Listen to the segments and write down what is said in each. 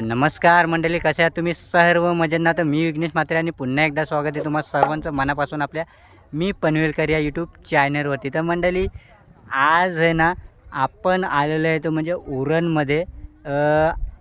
तर नमस्कार मंडळी कशा आहात तुम्ही? सर्व मजेंना तर मी विघ्नेश मात्रे आणि पुन्हा एकदा स्वागत आहे तुम्हाला सर्वांचं मनापासून आपल्या मी पनवेलकर या यूट्यूब चॅनलवरती तर मंडळी आज आहे ना आपण आलेलो आहे तो म्हणजे उरणमध्ये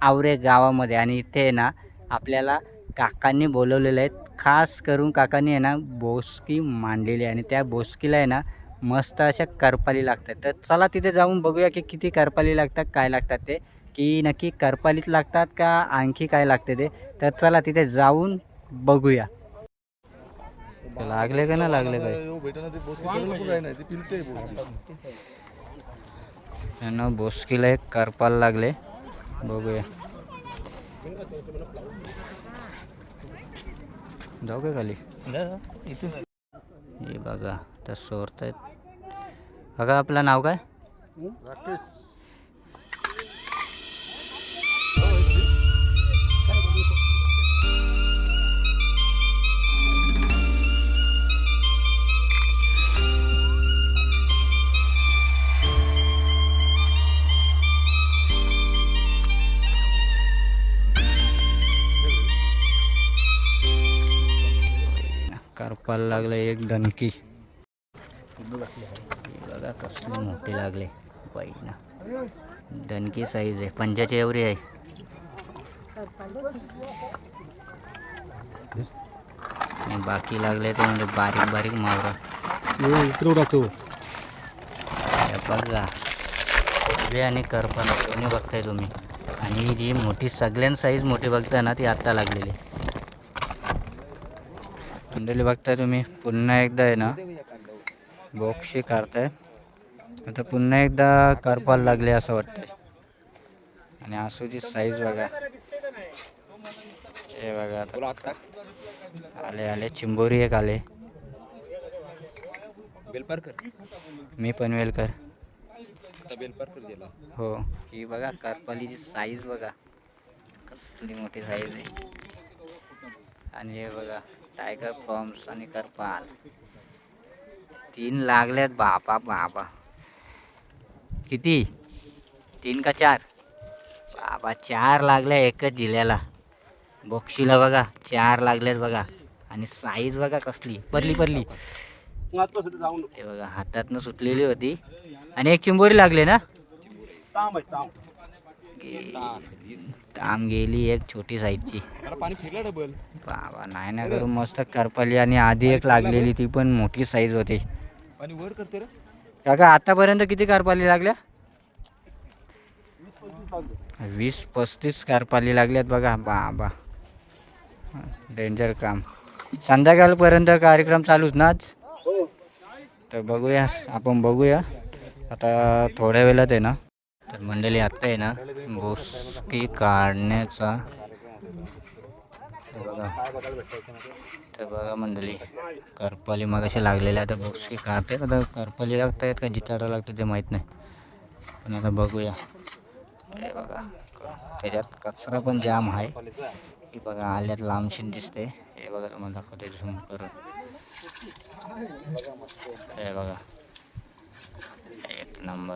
आवरे गावामध्ये. आणि इथे आहे ना आपल्याला काकांनी बोलवलेलं आहे. खास करून काकांनी आहे ना बोसकी मांडलेली आहे. आणि त्या बोसकीला आहे ना मस्त अशा करपाली लागतात. तर चला तिथे जाऊन बघूया की किती करपाली लागतात काय लागतात ते. की नक्की करपालीच लागतात का आणखी काय लागते ते? तर चला तिथे जाऊन बघूया. लागले का ना लागले काय? त्यांना बोसकीला एक करपाल लागले. बघूया. जाऊ का खाली? हे बघा तर सोरतायत बघा आपलं नाव काय? करपाल लागले एक डनकी बघा कसली मोठी लागले. बाई ना. दणकी साईज आहे. पंजाची एवढी आहे. आणि बाकी लागले ते म्हणजे बारीक बारीक मावरा. इकडे टाकतो हे बघा. कोबी आणि करपाल. दोन्ही बघताय तुम्ही. आणि जी मोठी सगळ्यां साईज मोठी बघताय ना ती आत्ता लागलेली. मंडळी बघताय तुम्ही पुन्हा एकदा आहे ना बॉक्सशी काढताय आता पुन्हा एकदा करपाल लागले असं वाटतंय. आणि आसूची साईज बघा. हे बघा आता. आले आले. चिंबोरी एक आले. बेलपारकर. मी बेलपारकर गेला हो. ही बघा करपालीची साईज बघा. कसली मोठी साईज आहे. आणि हे बघा. टायगर फॉर्म्स आणि करपाल तीन लागल्यात बापा बाबा किती? तीन का चार? बाबा चार लागल्या एकच जिल्ह्याला बक्षीला बघा चार लागल्यात बघा. आणि साईज बघा कसली परली परली हे बघा हातातनं सुटलेली होती. आणि एक चिंबोरी लागले ना? ताम गेली एक छोटी साईजची. मला पाणी फिरलं डबल बाबा नाही ना करून मस्त करपाली आणि आधी एक लागलेली ती पण मोठी साईज होती. पाणी वर करते रे. काका आतापर्यंत किती करपाली लागल्या? वीस पस्तीस करपाली लागल्यात बघा. बाबा डेंजर काम. संध्याकाळपर्यंत कार्यक्रम चालूच ना आज? तर बघूया आपण बघूया. आता थोड्या वेळात आहे ना? तर मंडळी आत्ता आहे ना बोसकी काढण्याचा. तर बघा. तर बघा मंडळी करपाली मग असे लागलेले आता बोसकी काढते. आता करपाली लागतायत का जिताडा लागतं ते माहीत नाही. पण आता बघूया. हे बघा त्याच्यात कचरा पण जाम आहे. की बघा आल्यात लांबशीन दिसते. हे बघा तुम्हाला दाखवते झूम करून हे बघा. एक नंबर.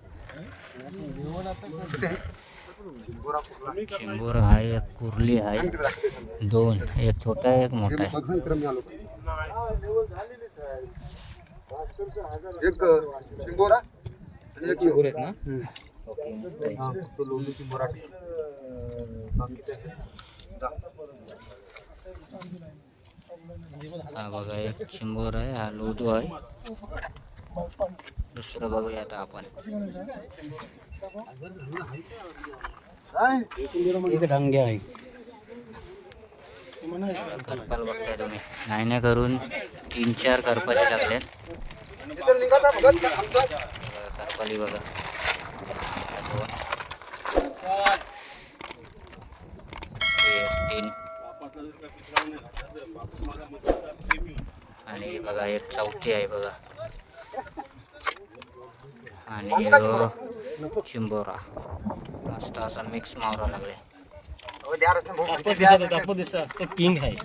चिंबूर आहे एक कुर्ली आहे. दोन एक छोटा आहे एक मोठा आहे. एक शिंगोरा आणि एक चिंबोर आहेत ना? ओके मस्त आहे. हा, तो लोणीची मराठी. हा बघा एक चिंबोर आहे हा लोदू आहे. दुसरं बघूया आता आपण. एक डांग्या आहे. करपाल बघताय तुम्ही. नाही नाही करून तीन चार करपाली लागल्यात बघा, करपाली बघा. तीन. आणि बघा एक चौथी आहे बघा. आणि चिंबोरा. मस्त असा मिक्स मावरा लागले तो किंग आहे.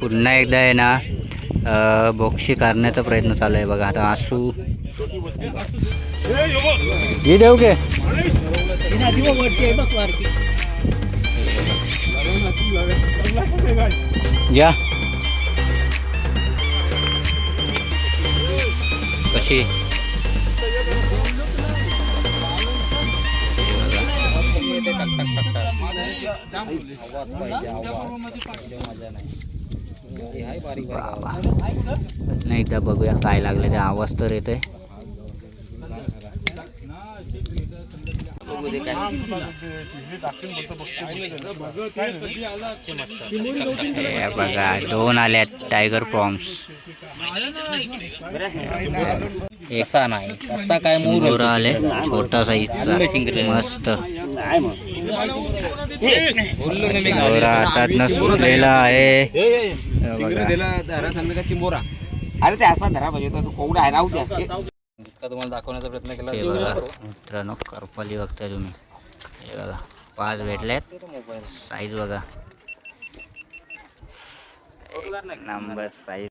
पुन्हा एकदा आहे ना बोक्षी करण्याचा प्रयत्न चालू आहे बघा. आता आसू. ही देऊ के. या कशी? नाही एकदा बघूया काय लागले ते आवाज तर येतोय. हे बघा दोन आल्यात टायगर प्रॉम्स असा नाही असा काय मोर आले छोटा साईजचा मस्त. मोरा हातात सुटलेला आहे. बघा. चिंबोरा अरे ते असा धरा पाहिजे तो कोवडा आहे राहू द्या. जितका तुम्हाला दाखवण्याचा प्रयत्न केला हे बघा मित्रांनो करपाली बघताय तुम्ही. हे बघा पाच भेटल्यात साईज बघा. एक नंबर साईज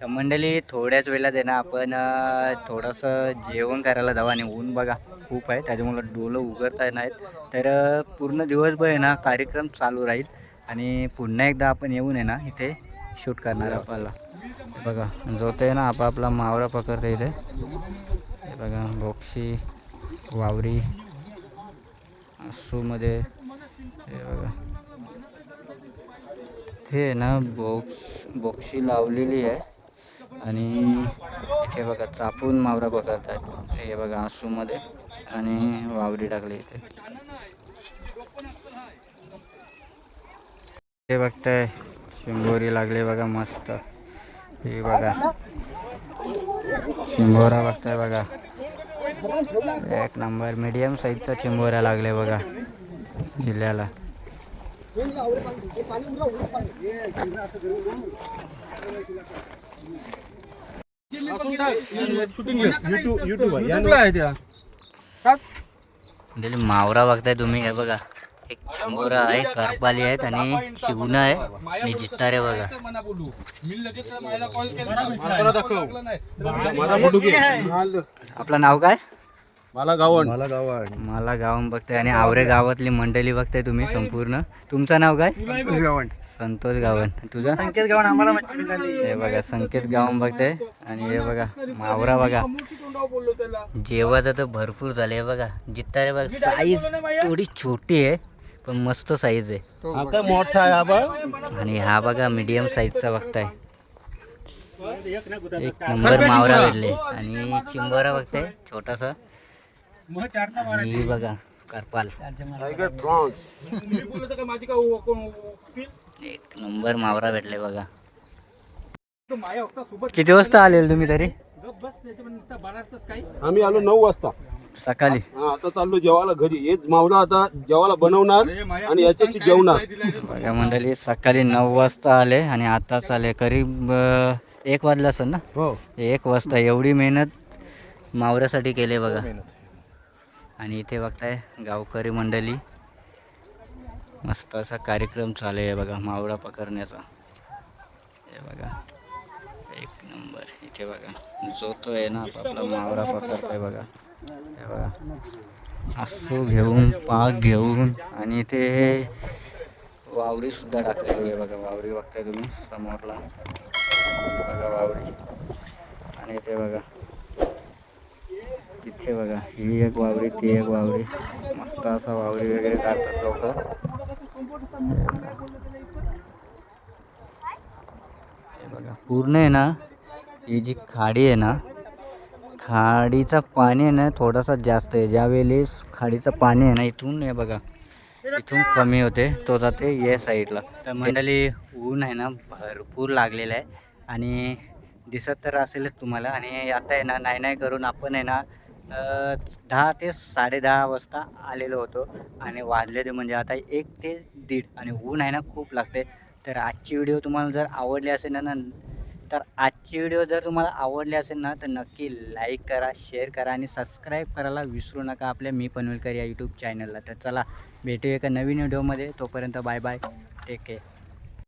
तर मंडळी थोड्याच वेळात आहे ना आपण अं, थोडंसं जेवण करायला जाऊ आणि ऊन बघा खूप आहे. त्याच्यामुळं डोलं उघडता नाहीत. तर अं, पूर्ण दिवसभर आहे ना कार्यक्रम चालू राहील. आणि पुन्हा एकदा आपण येऊन आहे ना इथे शूट करणार आपल्याला. बघा जो ते ना आपापला मावरा पकडते इथे. बघा बोक्षी वावरी आसूमध्ये हे बघा. ते ना बोक्स बोक्षी लावलेली आहे. आणि इथे बघा चापून मावरा पकडतात. हे बघा आसूमध्ये आणि वावरी टाकली इथे. हे बघताय. शिंगोरी लागली बघा मस्त. हे बघा. चिंबोरा बघताय बघा. एक नंबर. मीडियम साईजचा चिंबोरा लागले बघा. जिल्ह्याला. मावरा बघताय तुम्ही हे बघा. एक चिंबोरा आहे करपाली आहेत आणि शिवणं आहे. आणि जितारे बघा. आपलं नाव काय? मला गावण. मला गावण. मला गावून बघताय आणि आवरे गावातली मंडळी बघताय तुम्ही संपूर्ण. तुमचं नाव काय? गावण. संतोष गावन तुझं? संकेत गावण आम्हाला हे बघा संकेत गावून बघताय. आणि हे बघा मावरा बघा. जेवायचं तर भरपूर झाले हे बघा जितारे बघा साईज थोडी छोटी आहे. पण मस्त साईज आहे. हा काय मोठा आहे हा बघ. आणि हा बघा मीडियम साईजचा बघताय एक नंबर मावरा भेटले. आणि चिंबोरा बघताय छोटासा. आणि ही बघा करपाल. टायगर प्रॉन्स एक नंबर मावरा भेटले बघा. किती वाजता आलेल तुम्ही तरी? आम्ही आलो नऊ वाजता. सकाळी. हा आता चाललो जेवायला घरी. हेच मावला आता जेवायला बनवणार आणि याच्याशी जेवणार. बघा मंडळी सकाळी नऊ वाजता आले आणि आताच आले. करीब अं, एक वाजला असेल ना? हो. एक वाजता एवढी मेहनत मावऱ्यासाठी केली बघा. आणि इथे बघताय गावकरी मंडळी. मस्त असा कार्यक्रम चालू आहे बघा मावळा पकडण्याचा. हे बघा एक नंबर. इथे बघा जो तो आहे ना आपला मावळा पकडतोय बघा बघा. आसू घेऊन पाक घेऊन आणि ते वावरी सुद्धा टाकलेली आहे बघा वावरी बघताय तुम्ही समोरला. बघा वावरी. आणि ते बघा. तिथे बघा ही एक वावरी ती एक वावरी. मस्त असा वावरी वगैरे काढतात लोक. हे बघा. पूर्ण आहे ना ही जी खाडी आहे ना खाडीचं पाणी आहे ना थोडासा जास्त आहे. ज्यावेळेस खाडीचं पाणी आहे ना इथून हे बघा इथून कमी होते. तो जाते या साईडला. तर मंडळी ऊन आहे ना भरपूर लागलेलं आहे. आणि दिसत तर असेलच तुम्हाला. आणि आता आहे ना नाही नाही करून आपण आहे ना दहा ते साडेदहा वाजता आलेलो होतो. आणि वाजले ते म्हणजे आता एक ते दीड. आणि ऊन आहे ना खूप लागते तर आजची व्हिडिओ तुम्हाला जर आवडली असेल ना तर आजची व्हिडिओ जर तुम्हाला आवडली असेल ना तर नक्की लाईक करा शेअर करा आणि सबस्क्राईब करायला विसरू नका आपल्या मी पनवेलकर या यूट्यूब चॅनलला तर चला भेटू एका नवीन व्हिडिओमध्ये. तोपर्यंत बाय बाय टेक केअर